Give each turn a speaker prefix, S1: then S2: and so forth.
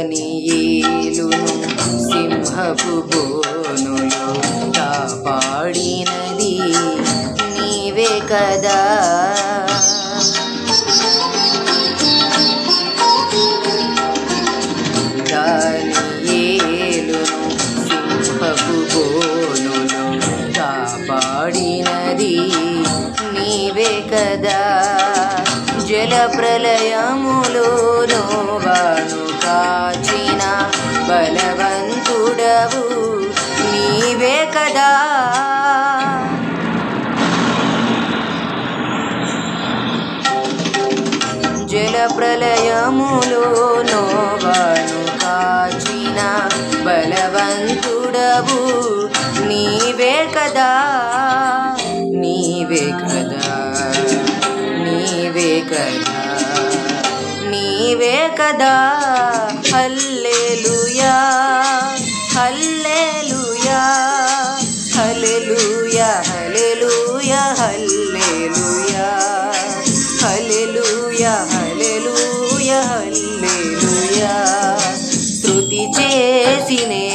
S1: దానియేలును సింహపు బోనులో కాపాడినది నీవే కదా. దానియేలును సింహపు బోనులో కాపాడినది నీవే కదా. జల ప్రళయములో నోవాను కాచిన బలవంతుడవు. నీవే కదా. జల ప్రళయములో నోవాను కాచిన బలవంతుడవు. నీవే కదా. నీవే కదా నీవే కదా నీవే కదా. హల్లెలూయా హల్లెలూయా హల్లెలూయా హల్లెలూయా హల్లెలూయా. హల్లెలూయా హల్లెలూయా హల్లెలూయా. స్తుతి చేసినే